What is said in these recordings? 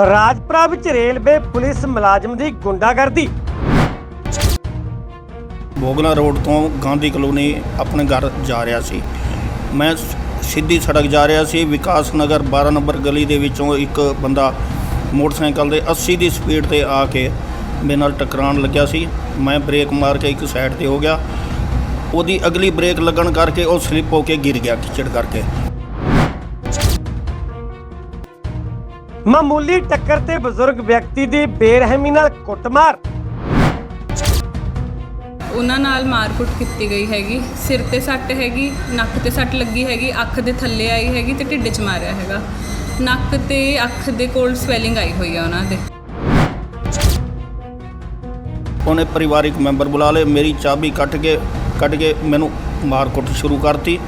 ਰਾਜਪੁਰਾ ਵਿੱਚ railway police ਮੁਲਾਜ਼ਮ ਦੀ ਗੁੰਡਾਗਰਦੀ। ਬੋਗਲਾ ਰੋਡ ਤੋਂ ਗਾਂਧੀ ਕਲੋਨੀ ਆਪਣੇ ਘਰ ਜਾ ਰਿਹਾ ਸੀ। ਮੈਂ ਸਿੱਧੀ ਸੜਕ ਜਾ ਰਿਹਾ ਸੀ। ਵਿਕਾਸ ਨਗਰ 12 ਨੰਬਰ ਗਲੀ ਦੇ ਵਿੱਚੋਂ ਇੱਕ ਬੰਦਾ ਮੋਟਰਸਾਈਕਲ ਦੇ 80 ਦੀ ਸਪੀਡ ਤੇ ਆ ਕੇ ਮੇਰੇ ਨਾਲ ਟਕਰਾਉਣ ਲੱਗਿਆ ਸੀ। ਮੈਂ ਬ੍ਰੇਕ ਮਾਰ ਕੇ ਇੱਕ ਸਾਈਡ ਤੇ ਹੋ ਗਿਆ। ਉਹਦੀ ਅਗਲੀ ਬ੍ਰੇਕ ਲੱਗਣ ਕਰਕੇ ਉਹ ਸਲਿੱਪ ਹੋ ਕੇ ਗਿਰ ਗਿਆ ਕਿਚੜ ਕਰਕੇ। ਮਾਮੂਲੀ ਟੱਕਰ ਤੇ ਬਜ਼ੁਰਗ ਵਿਅਕਤੀ ਦੀ ਬੇਰਹਿਮੀ ਨਾਲ ਕੁੱਟਮਾਰ। ਉਹਨਾਂ ਨਾਲ ਮਾਰਕੁੱਟ ਕੀਤੀ ਗਈ ਹੈਗੀ। ਸਿਰ ਤੇ ਸੱਟ ਹੈਗੀ ਨੱਕ ਤੇ ਸੱਟ ਲੱਗੀ ਹੈਗੀ ਅੱਖ ਦੇ ਥੱਲੇ ਆਈ ਹੈਗੀ ਤੇ ਢਿੱਡ 'ਚ ਮਾਰਿਆ ਹੈਗਾ। ਨੱਕ ਤੇ ਅੱਖ ਦੇ ਕੋਲ ਸਵੈਲਿੰਗ ਆਈ ਹੋਈ ਆ ਉਹਨਾਂ ਦੇ। ਉਹਨੇ ਪਰਿਵਾਰਿਕ ਮੈਂਬਰ ਬੁਲਾ ਲਏ ਮੇਰੀ ਚਾਬੀ ਕੱਟ ਕੇ ਕੱਢ ਕੇ ਮੈਨੂੰ ਮਾਰ ਕੁੱਟ ਸ਼ੁਰੂ ਕਰਤੀ।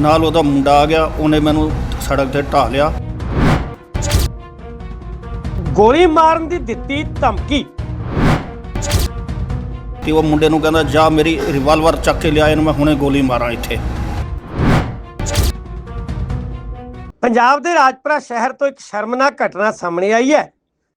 ਨਾਲ ਉਹਦਾ ਮੁੰਡਾ ਆ ਗਿਆ ਉਹਨੇ ਮੈਨੂੰ ਸੜਕ ਤੇ ਢਾ ਲਿਆ। ਗੋਲੀ ਮਾਰਨ ਦੀ ਦਿੱਤੀ ਧਮਕੀ। ਤੇ ਉਹ ਮੁੰਡੇ ਨੂੰ ਕਹਿੰਦਾ ਜਾ ਮੇਰੀ ਰਿਵਾਲਵਰ ਚੱਕ ਕੇ ਲਿਆ ਇਹਨੂੰ ਮੈਂ ਹੁਣੇ ਗੋਲੀ ਮਾਰਾਂ ਇੱਥੇ। ਪੰਜਾਬ ਦੇ ਰਾਜਪੁਰਾ ਸ਼ਹਿਰ ਤੋਂ ਇੱਕ ਸ਼ਰਮਨਾਕ ਘਟਨਾ ਸਾਹਮਣੇ ਆਈ ਹੈ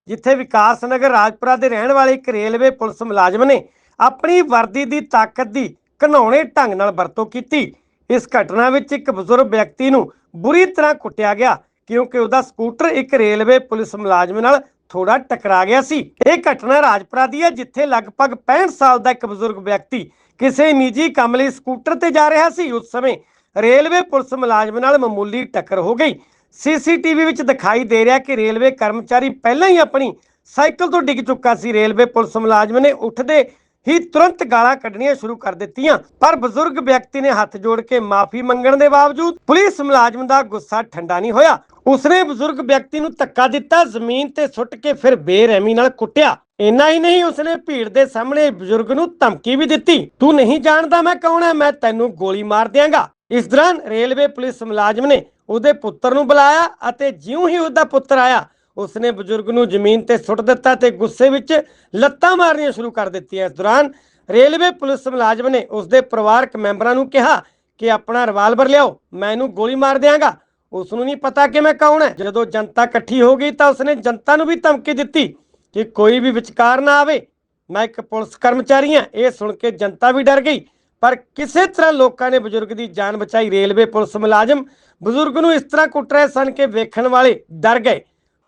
ਜਿੱਥੇ ਵਿਕਾਸ ਨਗਰ ਰਾਜਪੁਰਾ ਦੇ ਰਹਿਣ ਵਾਲੇ ਇੱਕ ਰੇਲਵੇ ਪੁਲਿਸ ਮੁਲਾਜ਼ਮ ਨੇ ਆਪਣੀ ਵਰਦੀ ਦੀ ਤਾਕਤ ਦੀ ਘਨੌਣੇ ਢੰਗ ਨਾਲ ਵਰਤੋਂ ਕੀਤੀ। ਇਸ ਘਟਨਾ ਵਿੱਚ ਇੱਕ ਬਜ਼ੁਰਗ ਵਿਅਕਤੀ ਨੂੰ ਬੁਰੀ ਤਰ੍ਹਾਂ ਕੁੱਟਿਆ ਗਿਆ ਕਿਉਂਕਿ ਉਹਦਾ ਸਕੂਟਰ ਇੱਕ ਰੇਲਵੇ ਪੁਲਿਸ ਮੁਲਾਜ਼ਮ ਨਾਲ ਥੋੜਾ ਟਕਰਾ ਗਿਆ ਸੀ। ਇਹ ਘਟਨਾ ਰਾਜਪੁਰਾ ਦੀ ਹੈ, ਜਿੱਥੇ ਲਗਭਗ 65 ਸਾਲ ਦਾ ਇੱਕ ਬਜ਼ੁਰਗ ਵਿਅਕਤੀ ਕਿਸੇ ਨਿੱਜੀ ਕੰਮ ਲਈ ਸਕੂਟਰ ਤੇ ਜਾ ਰਿਹਾ ਸੀ। ਉਸ ਸਮੇਂ ਰੇਲਵੇ ਪੁਲਿਸ ਮੁਲਾਜ਼ਮ ਨਾਲ ਮਾਮੂਲੀ ਟੱਕਰ ਹੋ ਗਈ। ਸੀਸੀਟੀਵੀ ਵਿੱਚ ਦਿਖਾਈ ਦੇ ਰਿਹਾ ਕਿ ਰੇਲਵੇ ਕਰਮਚਾਰੀ ਪਹਿਲਾਂ ਹੀ ਆਪਣੀ ਸਾਈਕਲ ਤੋਂ ਡਿੱਗ ਚੁੱਕਾ ਸੀ। ਰੇਲਵੇ ਪੁਲਿਸ ਮੁਲਾਜ਼ਮ ਨੇ ਉੱਠਦੇ ਹੀ ਤੁਰੰਤ ਗਾਲਾਂ ਕੱਢਣੀਆਂ ਸ਼ੁਰੂ ਕਰ ਦਿੱਤੀਆਂ। ਪਰ ਬਜ਼ੁਰਗ ਵਿਅਕਤੀ ਨੇ ਹੱਥ ਜੋੜ ਕੇ ਮਾਫੀ ਮੰਗਣ ਦੇ ਬਾਵਜੂਦ ਪੁਲਿਸ ਮੁਲਾਜ਼ਮ ਦਾ ਗੁੱਸਾ ਠੰਡਾ ਨਹੀਂ ਹੋਇਆ। ਉਸਨੇ ਬਜ਼ੁਰਗ ਵਿਅਕਤੀ ਨੂੰ ਧੱਕਾ ਦਿੱਤਾ, ਜ਼ਮੀਨ ਤੇ ਸੁੱਟ ਕੇ ਫਿਰ ਬੇਰਹਿਮੀ ਨਾਲ ਕੁੱਟਿਆ। ਇੰਨਾ ਹੀ ਨਹੀਂ, ਉਸਨੇ ਭੀੜ ਦੇ ਸਾਹਮਣੇ ਬਜ਼ੁਰਗ ਨੂੰ ਧਮਕੀ ਵੀ ਦਿੱਤੀ। ਤੂੰ ਨਹੀਂ ਜਾਣਦਾ ਮੈਂ ਕੌਣ ਹਾਂ ਮੈਂ ਤੈਨੂੰ ਗੋਲੀ ਮਾਰ ਦਿਆਂਗਾ। ਇਸ ਦੌਰਾਨ ਰੇਲਵੇ ਪੁਲਿਸ ਮੁਲਾਜ਼ਮ ਨੇ ਉਹਦੇ ਪੁੱਤਰ ਨੂੰ ਬੁਲਾਇਆ ਅਤੇ ਜਿਉਂ ਹੀ ਉਹਦਾ ਪੁੱਤਰ ਆਇਆ ਉਸਨੇ ਬਜ਼ੁਰਗ ਨੂੰ ਜ਼ਮੀਨ ਤੇ ਸੁੱਟ ਦਿੱਤਾ ਤੇ ਗੁੱਸੇ ਵਿੱਚ ਲੱਤਾਂ ਮਾਰਨੀਆਂ ਸ਼ੁਰੂ ਕਰ ਦਿੱਤੀਆਂ। ਇਸ ਦੌਰਾਨ ਰੇਲਵੇ ਪੁਲਿਸ ਮੁਲਾਜ਼ਮ ਨੇ ਉਸਦੇ ਪਰਿਵਾਰਕ ਮੈਂਬਰਾਂ ਨੂੰ ਕਿਹਾ ਕਿ ਆਪਣਾ ਰਿਵਾਲਵਰ ਲਿਆਓ, ਮੈਂ ਇਹਨੂੰ ਗੋਲੀ ਮਾਰ ਦਿਆਂਗਾ। ਉਸ ਨੂੰ ਨਹੀਂ ਪਤਾ ਕਿ ਮੈਂ ਕੌਣ ਹੈ। ਜਦੋਂ ਜਨਤਾ ਇਕੱਠੀ ਹੋ ਗਈ ਤਾਂ ਉਸਨੇ ਜਨਤਾ ਨੂੰ ਵੀ ਧਮਕੀ ਦਿੱਤੀ ਕਿ ਕੋਈ ਵੀ ਵਿਚਕਾਰ ਨਾ ਆਵੇ। ਮੈਂ ਇੱਕ ਪੁਲਿਸ ਕਰਮਚਾਰੀ ਹਾਂ, ਇਹ ਸੁਣ ਕੇ ਜਨਤਾ ਵੀ ਡਰ ਗਈ। ਪਰ ਕਿਸੇ ਤਰ੍ਹਾਂ ਲੋਕਾਂ ਨੇ ਬਜ਼ੁਰਗ ਦੀ ਜਾਨ ਬਚਾਈ ਰੇਲਵੇ ਪੁਲਿਸ ਮੁਲਾਜ਼ਮ ਬਜ਼ੁਰਗ ਨੂੰ ਇਸ ਤਰ੍ਹਾਂ ਕੁੱਟ ਰਹੇ ਸਨ ਕਿ ਵੇਖਣ ਵਾਲੇ ਡਰ ਗਏ।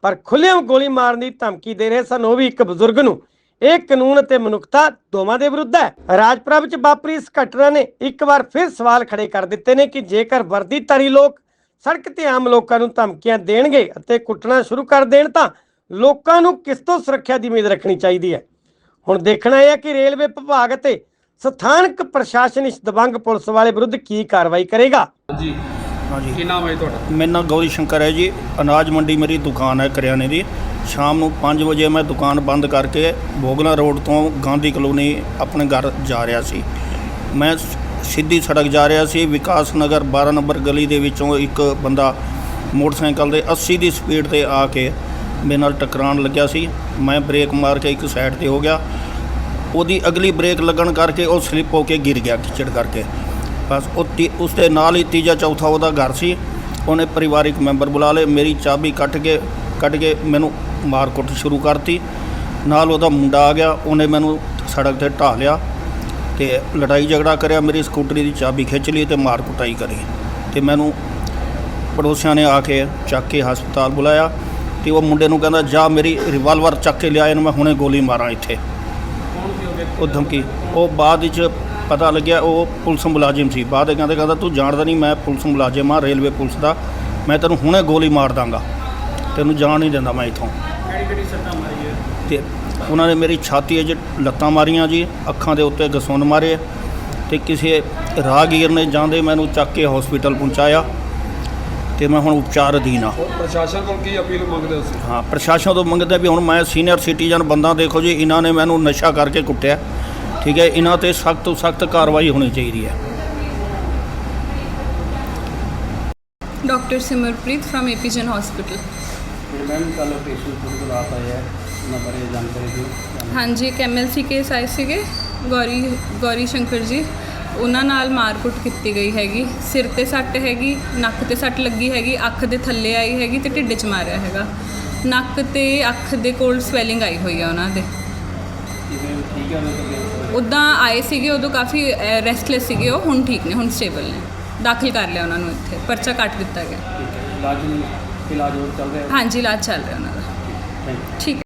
ਪਰ ਖੁੱਲ੍ਹੇਆਮ ਗੋਲੀ ਮਾਰਨ ਦੀ ਧਮਕੀ ਦੇ ਰਹੇ ਸਨ ਉਹ ਵੀ ਇੱਕ ਬਜ਼ੁਰਗ ਨੂੰ। ਇਹ ਕਾਨੂੰਨ ਅਤੇ ਮਨੁੱਖਤਾ ਦੋਵਾਂ ਦੇ ਵਿਰੁੱਧ ਹੈ। ਰਾਜਪੁਰਾ ਵਿੱਚ ਵਾਪਰੀ ਇਸ ਘਟਨਾ ਨੇ ਇੱਕ ਵਾਰ ਫਿਰ ਸਵਾਲ ਖੜੇ ਕਰ ਦਿੱਤੇ ਨੇ ਕਿ ਜੇਕਰ ਵਰਦੀਧਾਰੀ ਲੋਕ ਸੜਕ ਤੇ ਆਮ ਲੋਕਾਂ ਨੂੰ ਧਮਕੀਆਂ ਦੇਣਗੇ ਅਤੇ ਕੁੱਟਣਾ ਸ਼ੁਰੂ ਕਰ ਦੇਣ ਤਾਂ ਲੋਕਾਂ ਨੂੰ ਕਿਸ ਤੋਂ ਸੁਰੱਖਿਆ ਦੀ ਉਮੀਦ ਰੱਖਣੀ ਚਾਹੀਦੀ ਹੈ? ਹੁਣ ਦੇਖਣਾ ਇਹ ਹੈ ਕਿ ਰੇਲਵੇ ਵਿਭਾਗ ਅਤੇ ਸਥਾਨਕ ਪ੍ਰਸ਼ਾਸਨ ਇਸ ਦਬੰਗ ਪੁਲਿਸ ਵਾਲੇ ਵਿਰੁੱਧ ਕੀ ਕਾਰਵਾਈ ਕਰੇਗਾ। ਜੀ ਹਾਂਜੀ। ਕੀ ਨਾਮ ਹੈ ਜੀ ਤੁਹਾਡਾ? ਮੇਰਾ ਨਾਮ ਗੌਰੀ ਸ਼ੰਕਰ ਹੈ ਜੀ। ਅਨਾਜ ਮੰਡੀ ਮੇਰੀ ਦੁਕਾਨ ਹੈ ਕਰਿਆਨੇ ਦੀ। ਸ਼ਾਮ ਨੂੰ 5 ਵਜੇ ਮੈਂ ਦੁਕਾਨ ਬੰਦ ਕਰਕੇ ਬੋਗਲਾ ਰੋਡ ਤੋਂ ਗਾਂਧੀ ਕਲੋਨੀ ਆਪਣੇ ਘਰ ਜਾ ਰਿਹਾ ਸੀ। ਮੈਂ ਸਿੱਧੀ ਸੜਕ ਜਾ ਰਿਹਾ ਸੀ। ਵਿਕਾਸ ਨਗਰ 12 ਨੰਬਰ ਗਲੀ ਦੇ ਵਿੱਚੋਂ ਇੱਕ ਬੰਦਾ ਮੋਟਰਸਾਈਕਲ ਦੇ 80 ਦੀ ਸਪੀਡ ਤੇ ਆ ਕੇ ਮੇਰੇ ਨਾਲ ਟਕਰਾਉਣ ਲੱਗਿਆ ਸੀ। ਮੈਂ ਬ੍ਰੇਕ ਮਾਰ ਕੇ ਇੱਕ ਸਾਈਡ ਤੇ ਹੋ ਗਿਆ। ਉਹਦੀ ਅਗਲੀ ਬ੍ਰੇਕ ਲੱਗਣ ਕਰਕੇ ਉਹ ਸਲਿੱਪ ਹੋ ਕੇ ਗਿਰ ਗਿਆ ਕਿਚੜ ਕਰਕੇ। ਬਸ ਉਹ ਤੀ- ਉਸ ਦੇ ਨਾਲ ਹੀ ਤੀਜਾ, ਚੌਥਾ ਉਹਦਾ ਘਰ ਸੀ। ਉਹਨੇ ਪਰਿਵਾਰਿਕ ਮੈਂਬਰ ਬੁਲਾ ਲਏ। ਮੇਰੀ ਚਾਬੀ ਕੱਟ ਕੇ ਕੱਟ ਕੇ ਮੈਨੂੰ ਮਾਰ ਕੁੱਟ ਸ਼ੁਰੂ ਕਰਤੀ। ਨਾਲ ਉਹਦਾ ਮੁੰਡਾ ਆ ਗਿਆ। ਉਹਨੇ ਮੈਨੂੰ ਸੜਕ ਤੇ ਢਾਹ ਲਿਆ ਤੇ ਲੜਾਈ ਝਗੜਾ ਕਰਿਆ। ਮੇਰੀ ਸਕੂਟਰੀ ਦੀ ਚਾਬੀ ਖਿੱਚ ਲਈ ਤੇ ਮਾਰ ਕੁਟਾਈ ਕਰੀ। ਤੇ ਮੈਨੂੰ ਪੜੋਸੀਆਂ ਨੇ ਆ ਕੇ ਚੱਕ ਕੇ ਹਸਪਤਾਲ ਬੁਲਾਇਆ ਤੇ ਉਹ ਮੁੰਡੇ ਨੂੰ ਕਹਿੰਦਾ, ਜਾ ਮੇਰੀ ਰਿਵਾਲਵਰ ਚੱਕ ਕੇ ਲਿਆ ਇਹਨੂੰ ਮੈਂ ਹੁਣੇ ਗੋਲੀ ਮਾਰਾਂ ਇੱਥੇ। ਉਹ ਉਹ ਧਮਕੀ। ਉਹ ਬਾਅਦ ਵਿੱਚ ਪਤਾ ਲੱਗਿਆ ਉਹ ਪੁਲਿਸ ਮੁਲਾਜ਼ਮ ਸੀ। ਬਾਅਦ ਵਿੱਚ ਕਹਿੰਦੇ ਕਹਿੰਦਾ ਤੂੰ ਜਾਣਦਾ ਨਹੀਂ ਮੈਂ ਪੁਲਿਸ ਮੁਲਾਜ਼ਮ ਆ ਰੇਲਵੇ ਪੁਲਿਸ ਦਾ। ਮੈਂ ਤੈਨੂੰ ਹੁਣੇ ਗੋਲੀ ਮਾਰ ਦਾਂਗਾ। ਤੈਨੂੰ ਜਾਣ ਨਹੀਂ ਦਿੰਦਾ ਮੈਂ ਇੱਥੋਂ। ਕਿਹੜੀ ਸੱਟਾਂ ਤੇ ਉਹਨਾਂ ਨੇ ਮੇਰੀ ਛਾਤੀ 'ਚ ਲੱਤਾਂ ਮਾਰੀਆਂ ਜੀ ਅੱਖਾਂ ਦੇ ਉੱਤੇ ਗਸੁੰਨ ਮਾਰੇ। ਤੇ ਕਿਸੇ ਰਾਹਗੀਰ ਨੇ ਜਾਂਦੇ ਮੈਨੂੰ ਚੱਕ ਕੇ ਹਸਪੀਟਲ ਪਹੁੰਚਾਇਆ। ਤੇ ਮੈਂ ਹੁਣ ਉਪਚਾਰ ਅਧੀਨ ਆ ਪ੍ਰਸ਼ਾਸਨ ਕੋਲ ਕੀ ਅਪੀਲ ਮੰਗਦੇ ਹਾਂ ਪ੍ਰਸ਼ਾਸਨ ਤੋਂ ਮੰਗਦੇ ਵੀ ਹੁਣ ਮੈਂ ਸੀਨੀਅਰ ਸਿਟੀਜ਼ਨ ਬੰਦਾ ਦੇਖੋ ਜੀ ਇਹਨਾਂ ਨੇ ਮੈਨੂੰ ਨਸ਼ਾ ਕਰਕੇ ਕੁੱਟਿਆ। ਠੀਕ ਹੈ ਇਹਨਾਂ ਤੇ ਸਖਤ ਤੋਂ ਸਖਤ ਕਾਰਵਾਈ ਹੋਣੀ ਚਾਹੀਦੀ ਹੈ। ਡਾਕਟਰ ਸਿਮਰਪ੍ਰੀਤ ਫਰਮ ਏਪੀਜਨ ਹਸਪੀਟਲ ਮੈਮ ਕੱਲ ਪੇਸ਼ੈਂਟ ਕੋਲ ਆਪ ਆਇਆ ਹੈ ਉਹਨਾਂ ਬਾਰੇ ਜਾਣਕਾਰੀ ਦਿਓ। ਹਾਂਜੀ ਇੱਕ ਐਮਐਲਸੀ ਕੇਸ ਆਏ ਸੀਗੇ ਗੌਰੀ ਗੌਰੀ ਸ਼ੰਕਰ ਜੀ। ਉਹਨਾਂ ਨਾਲ ਮਾਰਕੁੱਟ ਕੀਤੀ ਗਈ ਹੈਗੀ। ਸਿਰ ਤੇ ਸੱਟ ਹੈਗੀ ਨੱਕ ਤੇ ਸੱਟ ਲੱਗੀ ਹੈਗੀ ਅੱਖ ਦੇ ਥੱਲੇ ਆਈ ਹੈਗੀ ਤੇ ਢਿੱਡ 'ਚ ਮਾਰਿਆ ਹੈਗਾ। ਨੱਕ ਤੇ ਅੱਖ ਦੇ ਕੋਲ ਸਵੈਲਿੰਗ ਆਈ ਹੋਈ ਆ ਉਹਨਾਂ ਦੇ। ਠੀਕ ਹੈ ਉਹਨਾਂ ਉੱਦਾਂ ਆਏ ਸੀਗੇ ਉਦੋਂ ਕਾਫੀ ਰੈਸਟਲੈਸ ਸੀਗੇ ਉਹ ਹੁਣ ਠੀਕ ਨੇ ਹੁਣ ਸਟੇਬਲ ਨੇ। ਦਾਖਲ ਕਰ ਲਿਆ ਉਹਨਾਂ ਨੂੰ ਇੱਥੇ ਪਰਚਾ ਕੱਟ ਦਿੱਤਾ ਗਿਆ। ਠੀਕ ਹੈ ਇਲਾਜ ਇਲਾਜ ਹੋਰ ਚੱਲ ਰਿਹਾ? ਹਾਂਜੀ ਇਲਾਜ ਚੱਲ ਰਿਹਾ ਉਹਨਾਂ ਦਾ। ਠੀਕ ਹੈ।